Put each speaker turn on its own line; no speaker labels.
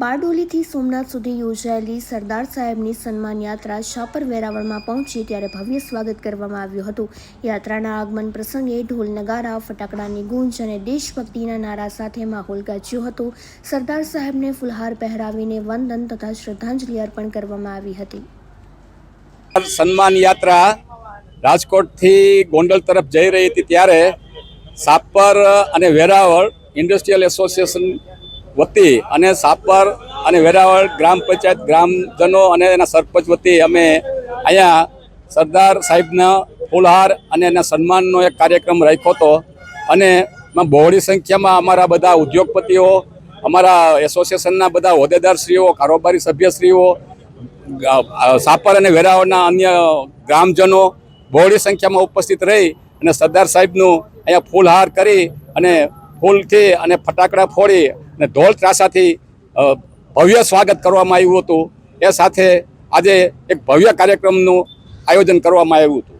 બારડોલીથી સોમનાથ સુધી યોજાયેલી સરદાર સાહેબની સન્માન યાત્રા શાપર વેરાવળમાં પહોંચી ત્યારે ભવ્ય સ્વાગત કરવામાં આવ્યું હતું. યાત્રાના આગમન પ્રસંગે ઢોલ નગારા, ફટાકડાની ગુંજ અને દેશભક્તિના નારા સાથે માહોલ ગાજ્યો હતો. સરદાર સાહેબને ફુલહાર પહેરાવીને વંદન તથા શ્રદ્ધાંજલિ અર્પણ કરવામાં આવી હતી.
સન્માન યાત્રા રાજકોટથી ગોંડલ તરફ જઈ રહી હતી ત્યારે સાપર અને વેરાવળ ઇન્ડસ્ટ્રીયલ એસોસિએશન વતી અને સાપર અને વેરાવળ ગ્રામ પંચાયત ગ્રામજનો અને એના સરપંચ વતી અમે અહીંયા સરદાર સાહેબના ફૂલહાર અને એના સન્માનનો એક કાર્યક્રમ રાખ્યો હતો. અને એમાં બહોળી સંખ્યામાં અમારા બધા ઉદ્યોગપતિઓ, અમારા એસોસિએશનના બધા હોદ્દેદારશ્રીઓ, કારોબારી સભ્યશ્રીઓ સાપર અને વેરાવળના અન્ય ગ્રામજનો બહોળી સંખ્યામાં ઉપસ્થિત રહી અને સરદાર સાહેબનું અહીંયા ફૂલહાર કરી અને ફૂલથી અને ફટાકડા ફોડી અને ઢોલ ત્રાસાથી ભવ્ય સ્વાગત કરવામાં આવ્યું હતું. એ સાથે આજે એક ભવ્ય કાર્યક્રમનું આયોજન કરવામાં આવ્યું હતું.